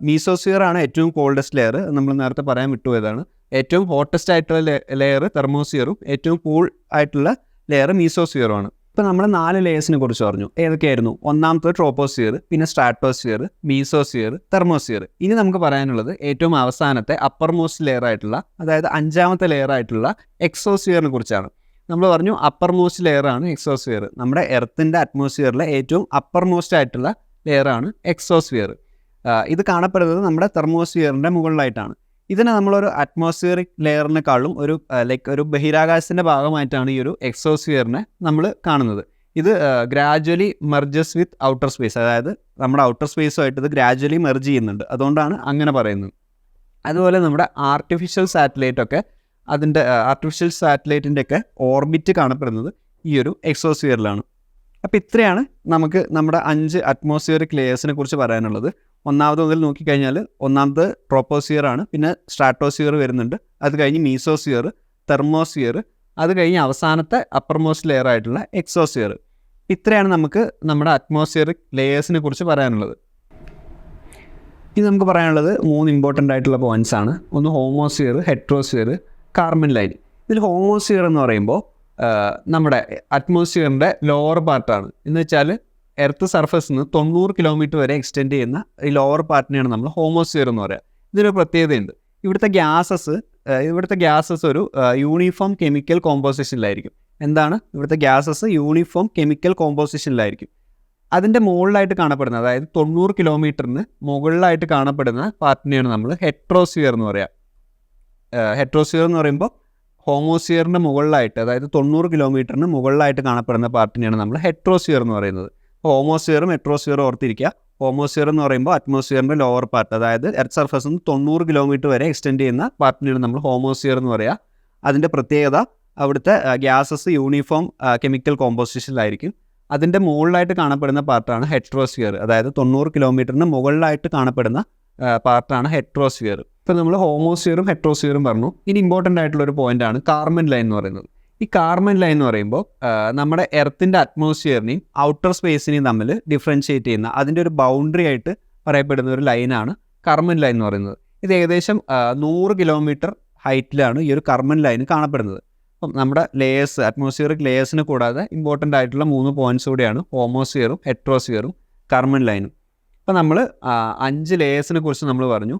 മീസോസ്ഫിയർ ആണ് ഏറ്റവും കോൾഡസ്റ്റ് ലെയർ നമ്മൾ നേരത്തെ പറയാൻ വിട്ടുപോയതാണ്. ഏറ്റവും ഹോട്ടസ്റ്റ് ആയിട്ടുള്ള ലെയർ തെർമോസ്ഫിയറും ഏറ്റവും കൂൾ ആയിട്ടുള്ള ലെയർ മീസോസ്ഫിയറുമാണ് ഇപ്പോൾ നമ്മൾ നാല് ലെയേഴ്സിനെ കുറിച്ച് പറഞ്ഞു. ഏതൊക്കെയായിരുന്നു? ഒന്നാമത്തെ ട്രോപ്പോസ്ഫിയർ പിന്നെ സ്ട്രാറ്റോസ്ഫിയർ മീസോസ്ഫിയർ തെർമോസ്ഫിയർ ഇനി നമുക്ക് പറയാനുള്ളത് ഏറ്റവും അവസാനത്തെ അപ്പർ മോസ്റ്റ് ലെയർ ആയിട്ടുള്ള അതായത് അഞ്ചാമത്തെ ലെയർ ആയിട്ടുള്ള എക്സോസ്ഫിയറിനെ കുറിച്ചാണ്. നമ്മൾ പറഞ്ഞു അപ്പർ മോസ്റ്റ് ലെയർ ആണ് എക്സോസ്ഫിയർ നമ്മുടെ എർത്തിന്റെ അറ്റ്മോസ്ഫിയറിലെ ഏറ്റവും അപ്പർ മോസ്റ്റ് ആയിട്ടുള്ള ലെയർ ആണ് എക്സോസ്ഫിയർ ഇത് കാണപ്പെടുന്നത് നമ്മുടെ തെർമോസ്ഫിയറിന്റെ മുകളിലായിട്ടാണ്. ഇതിനെ നമ്മളൊരു അറ്റ്മോസ്ഫിയറിക് ലെയറിനെക്കാളും ഒരു ലൈക്ക് ഒരു ബഹിരാകാശത്തിന്റെ ഭാഗമായിട്ടാണ് ഈ ഒരു എക്സോസ്ഫിയറിനെ നമ്മൾ കാണുന്നത്. ഇത് gradually merges with outer space അതായത് നമ്മുടെ ഔട്ടർ സ്പേസുമായിട്ട് ഇത് ഗ്രാജ്വലി മെർജ് ചെയ്യുന്നുണ്ട്. അതുകൊണ്ടാണ് അങ്ങനെ പറയുന്നത്. അതുപോലെ നമ്മുടെ ആർട്ടിഫിഷ്യൽ സാറ്റലൈറ്റ് ഒക്കെ അതിന്റെ ആർട്ടിഫിഷ്യൽ സാറ്റലൈറ്റിന്റെ ഒക്കെ ഓർബിറ്റ് കാണപ്പെടുന്നത് ഈ ഒരു എക്സോസ്ഫിയറിലാണ് അപ്പോൾ ഇത്രയാണ് നമുക്ക് നമ്മുടെ അഞ്ച് അറ്റ്മോസ്ഫിയറിക് ലെയേഴ്സിനെ കുറിച്ച് പറയാനുള്ളത്. ഒന്നാമത് മുതൽ നോക്കിക്കഴിഞ്ഞാൽ ഒന്നാമത് ട്രോപ്പോസിയർ ആണ്. പിന്നെ സ്ട്രാറ്റോസിയർ വരുന്നുണ്ട്. അത് കഴിഞ്ഞ് മീസോസിയർ തെർമോസിയർ അത് കഴിഞ്ഞ് അവസാനത്തെ അപ്പർമോസ്റ്റ് ലെയർ ആയിട്ടുള്ള എക്സോസിയർ ഇത്രയാണ് നമുക്ക് നമ്മുടെ അറ്റ്മോസ്ഫിയറിക് ലെയേഴ്സിനെ കുറിച്ച് പറയാനുള്ളത്. ഇനി നമുക്ക് പറയാനുള്ളത് മൂന്ന് ഇമ്പോർട്ടന്റ് ആയിട്ടുള്ള പോയിന്റ്സ് ആണ്. ഒന്ന് ഹോമോസിയർ ഹെട്രോസിയർ കാർബൺ ലൈൻ. ഇതിൽ ഹോമോസിയർ എന്ന് പറയുമ്പോൾ നമ്മുടെ അറ്റ്മോസ്ഫിയറിന്റെ ലോവർ പാർട്ടാണ് എന്ന് വെച്ചാൽ എർത്ത് സർഫസിൽ നിന്ന് തൊണ്ണൂറ് കിലോമീറ്റർ വരെ എക്സ്റ്റെൻഡ് ചെയ്യുന്ന ഈ ലോവർ പാർട്ടിനെയാണ് നമ്മൾ ഹോമോസ്ഫിയർ എന്ന് പറയുക ഇതിനൊരു പ്രത്യേകതയുണ്ട്. ഇവിടുത്തെ ഗ്യാസസ് ഇവിടുത്തെ ഗ്യാസസ് ഒരു യൂണിഫോം കെമിക്കൽ കോമ്പോസിഷനിലായിരിക്കും എന്താണ്? ഇവിടുത്തെ ഗ്യാസസ് യൂണിഫോം കെമിക്കൽ കോമ്പോസിഷനിലായിരിക്കും അതിന്റെ മുകളിലായിട്ട് കാണപ്പെടുന്ന അതായത് തൊണ്ണൂറ് കിലോമീറ്ററിന് മുകളിലായിട്ട് കാണപ്പെടുന്ന പാർട്ടിനെയാണ് നമ്മൾ ഹെട്രോസ്ഫിയർ എന്ന് പറയുക ഹെട്രോസ്ഫിയർ എന്ന് പറയുമ്പോൾ ഹോമോസ്ഫിയറിന്റെ മുകളിലായിട്ട് അതായത് തൊണ്ണൂറ് കിലോമീറ്ററിന് മുകളിലായിട്ട് കാണപ്പെടുന്ന പാർട്ടിനെയാണ് നമ്മൾ ഹെട്രോസ്ഫിയർ എന്ന് പറയുന്നത്. ഹോമോസ്ഫിയറും മെട്രോസ്ഫിയർ ഓർത്തിരിക്കുക. ഹോമോസ്ഫിയർ എന്ന് പറയുമ്പോൾ അറ്റ്മോസ്ഫിയറിന്റെ ലോവർ പാർട്ട് അതായത് എർത്ത് സർഫസ് നിന്ന് തൊണ്ണൂറ് കിലോമീറ്റർ വരെ എക്സ്റ്റെൻഡ് ചെയ്യുന്ന പാർട്ടിനെയാണ് നമ്മൾ ഹോമോസ്ഫിയർ എന്ന് പറയുക അതിന്റെ പ്രത്യേകത അവിടുത്തെ ഗ്യാസസ് യൂണിഫോം കെമിക്കൽ കോമ്പോസിഷനിലായിരിക്കും അതിന്റെ മുകളിലായിട്ട് കാണപ്പെടുന്ന പാർട്ടാണ് ഹെട്രോസ്ഫിയർ അതായത് തൊണ്ണൂറ് കിലോമീറ്ററിന് മുകളിലായിട്ട് കാണപ്പെടുന്ന പാർട്ടാണ് ഹെട്രോസ്ഫിയർ ഇപ്പോൾ നമ്മൾ ഹോമോസ്ഫിയറും ഹെട്രോസ്ഫിയറും പറഞ്ഞു. ഇനി ഇമ്പോർട്ടന്റ് ആയിട്ടുള്ള ഒരു പോയിന്റാണ് കാർബൺ ലൈൻ എന്ന് പറയുന്നത്. ഈ കാർബൺ ലൈൻ എന്ന് പറയുമ്പോൾ നമ്മുടെ എർത്തിന്റെ അറ്റ്മോസ്ഫിയറിനെയും ഔട്ടർ സ്പേസിനെയും തമ്മിൽ ഡിഫറൻഷിയേറ്റ് ചെയ്യുന്ന അതിന്റെ ഒരു ബൗണ്ടറി ആയിട്ട് പറയപ്പെടുന്ന ഒരു ലൈനാണ് കർമ്മൻ ലൈൻ എന്ന് പറയുന്നത്. ഇത് ഏകദേശം നൂറ് കിലോമീറ്റർ ഹൈറ്റിലാണ് ഈ ഒരു കർമ്മൻ ലൈൻ കാണപ്പെടുന്നത്. അപ്പം നമ്മുടെ ലേയേഴ്സ് അറ്റ്മോസ്ഫിയറിക് ലേയേഴ്സിന് കൂടാതെ ഇമ്പോർട്ടന്റ് ആയിട്ടുള്ള മൂന്ന് പോയിന്റ്സ് കൂടിയാണ് ഹോമോസ്ഫിയറും ഹെട്രോസ്ഫിയറും കർമ്മൻ ലൈനും. അപ്പം നമ്മൾ അഞ്ച് ലേയേഴ്സിനെ കുറിച്ച് നമ്മൾ പറഞ്ഞു.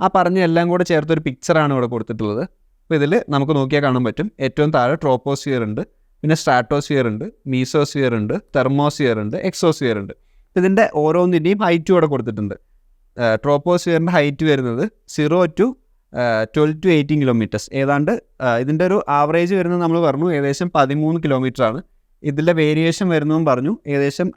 ആ പറഞ്ഞ എല്ലാം കൂടെ ചേർത്തൊരു പിക്ചറാണ് ഇവിടെ കൊടുത്തിട്ടുള്ളത്. അപ്പോൾ ഇതിൽ നമുക്ക് നോക്കിയാൽ കാണാൻ പറ്റും. ഏറ്റവും താഴെ ട്രോപ്പോസ്ഫിയർ ഉണ്ട് പിന്നെ സ്ട്രാറ്റോസ്ഫിയർ ഉണ്ട് മീസോസ്ഫിയർ ഉണ്ട് തെർമോസ്ഫിയർ ഉണ്ട് എക്സോസ്ഫിയർ ഉണ്ട്. ഇതിന്റെ ഓരോന്നിന്റെയും ഹൈറ്റും ഇവിടെ കൊടുത്തിട്ടുണ്ട്. ട്രോപ്പോസ്ഫിയറിന്റെ ഹൈറ്റ് വരുന്നത് zero to twelve to eighteen kilometres ഏതാണ്ട് ഇതിന്റെ ഒരു ആവറേജ് വരുന്നത് നമ്മൾ പറഞ്ഞു ഏകദേശം പതിമൂന്ന് കിലോമീറ്റർ ആണ്. ഇതിന്റെ വേരിയേഷൻ വരുന്നതും പറഞ്ഞു ഏകദേശം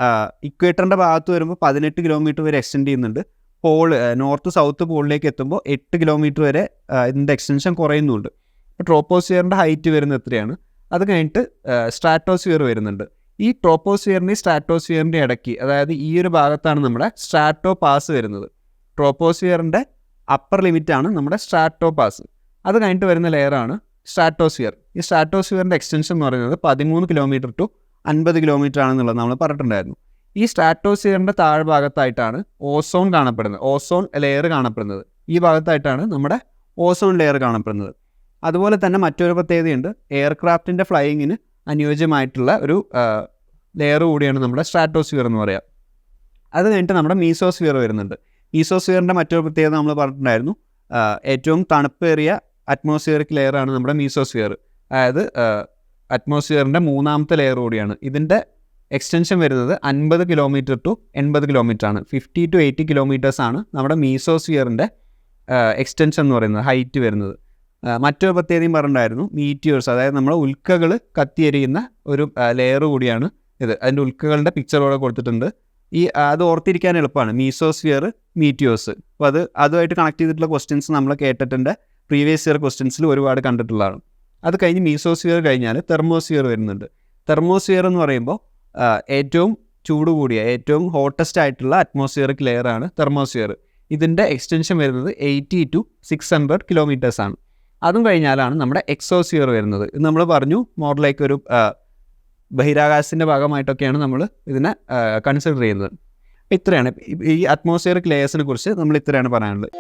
ഇക്വേറ്ററിന്റെ ഭാഗത്ത് വരുമ്പോൾ പതിനെട്ട് കിലോമീറ്റർ വരെ എക്സ്റ്റെൻഡ് ചെയ്യുന്നുണ്ട്. പോൾ നോർത്ത് സൗത്ത് പോളിലേക്ക് എത്തുമ്പോൾ എട്ട് കിലോമീറ്റർ വരെ ഇതിന്റെ എക്സ്റ്റൻഷൻ കുറയുന്നുണ്ട്. ട്രോപ്പോസ്ഫിയറിന്റെ ഹൈറ്റ് വരുന്നത് എത്രയാണ്? അത് കഴിഞ്ഞിട്ട് സ്ട്രാറ്റോസ്ഫിയർ വരുന്നുണ്ട്. ഈ ട്രോപ്പോസ്ഫിയറിന്റെയും സ്ട്രാറ്റോസ്ഫിയറിന്റെ ഇടയ്ക്ക് അതായത് ഈ ഒരു ഭാഗത്താണ് നമ്മുടെ സ്ട്രാറ്റോ പാസ് വരുന്നത്. ട്രോപ്പോസ്ഫിയറിന്റെ അപ്പർ ലിമിറ്റാണ് നമ്മുടെ സ്ട്രാറ്റോ പാസ് അത് കഴിഞ്ഞിട്ട് വരുന്ന ലെയറാണ് സ്ട്രാറ്റോസ്ഫിയർ. ഈ സ്ട്രാറ്റോസ്ഫിയറിന്റെ എക്സ്റ്റൻഷൻ എന്ന് പറയുന്നത് പതിമൂന്ന് കിലോമീറ്റർ ടു അൻപത് കിലോമീറ്റർ ആണെന്നുള്ളത് നമ്മൾ പറഞ്ഞിട്ടുണ്ടായിരുന്നു. ഈ സ്ട്രാറ്റോസ്ഫിയറിന്റെ താഴ്ഭാഗത്തായിട്ടാണ് ഓസോൺ കാണപ്പെടുന്നത്. ഓസോൺ ലെയർ കാണപ്പെടുന്നത്. ഈ ഭാഗത്തായിട്ടാണ് നമ്മുടെ ഓസോൺ ലെയർ കാണപ്പെടുന്നത്. അതുപോലെ തന്നെ മറ്റൊരു പ്രത്യേകതയുണ്ട്. എയർക്രാഫ്റ്റിന്റെ ഫ്ലൈയിങ്ങിന് അനുയോജ്യമായിട്ടുള്ള ഒരു ലെയർ കൂടിയാണ് നമ്മുടെ സ്ട്രാറ്റോസ്ഫിയർ എന്ന് പറയുക അത് കഴിഞ്ഞിട്ട് നമ്മുടെ മീസോസ്ഫിയർ വരുന്നുണ്ട്. മീസോസ്ഫിയറിന്റെ മറ്റൊരു പ്രത്യേകത നമ്മൾ പറഞ്ഞിട്ടുണ്ടായിരുന്നു. ഏറ്റവും തണുപ്പേറിയ അറ്റ്മോസ്ഫിയറിക് ലെയറാണ് നമ്മുടെ മീസോസ്ഫിയർ അതായത് അറ്റ്മോസ്ഫിയറിന്റെ മൂന്നാമത്തെ ലെയർ കൂടിയാണ്. ഇതിന്റെ എക്സ്റ്റൻഷൻ വരുന്നത് അൻപത് കിലോമീറ്റർ ടു എൺപത് കിലോമീറ്റർ ആണ്. ഫിഫ്റ്റി ടു എയ്റ്റി കിലോമീറ്റേഴ്സാണ് നമ്മുടെ മീസോസ്ഫിയറിന്റെ എക്സ്റ്റൻഷൻ എന്ന് പറയുന്നത് ഹൈറ്റ് വരുന്നത്. മറ്റൊരു പ്രത്യേകതയും പറഞ്ഞിട്ടുണ്ടായിരുന്നു മീറ്റിയേഴ്സ് അതായത് നമ്മൾ ഉൽക്കകൾ കത്തിയെരിയുന്ന ഒരു ലെയർ കൂടിയാണ് ഇത്. അതിന്റെ ഉൽക്കകളുടെ പിക്ചറോടെ കൊടുത്തിട്ടുണ്ട്. ഈ അത് ഓർത്തിരിക്കാൻ എളുപ്പമാണ്. മീസോസ്ഫിയർ മീറ്റിയോസ് അപ്പോൾ അത് അതുമായിട്ട് കണക്ട് ചെയ്തിട്ടുള്ള ക്വസ്റ്റ്യൻസ് നമ്മൾ കേട്ടിട്ടുണ്ട്. പ്രീവിയസ് ഇയർ ക്വസ്റ്റ്യൻസിൽ ഒരുപാട് കണ്ടിട്ടുള്ളതാണ്. അത് കഴിഞ്ഞ് മീസോസ്ഫിയർ കഴിഞ്ഞാൽ തെർമോസ്ഫിയർ വരുന്നുണ്ട്. തെർമോസ്ഫിയർ എന്ന് പറയുമ്പോൾ ഏറ്റവും ചൂട് കൂടിയ ഏറ്റവും ഹോട്ടസ്റ്റ് ആയിട്ടുള്ള അറ്റ്മോസ്ഫിയറിക് ലെയറാണ് തെർമോസ്ഫിയർ ഇതിന്റെ എക്സ്റ്റൻഷൻ വരുന്നത് എയ്റ്റി ടു സിക്സ് ഹൺഡ്രഡ് കിലോമീറ്റേഴ്സാണ് അതും കഴിഞ്ഞാലാണ് നമ്മുടെ എക്സോസിയർ വരുന്നത്. ഇത് നമ്മൾ പറഞ്ഞു മോർ ലൈക്ക് ഒരു ബഹിരാകാശത്തിന്റെ ഭാഗമായിട്ടൊക്കെയാണ് നമ്മൾ ഇതിനെ കൺസിഡർ ചെയ്യുന്നത്. ഇത്രയാണ്. ഈ- അറ്റ്മോസ്ഫിയറിക് ലെയേഴ്സിനെ കുറിച്ച് നമ്മൾ ഇത്രയാണ് പറയാനുള്ളത്.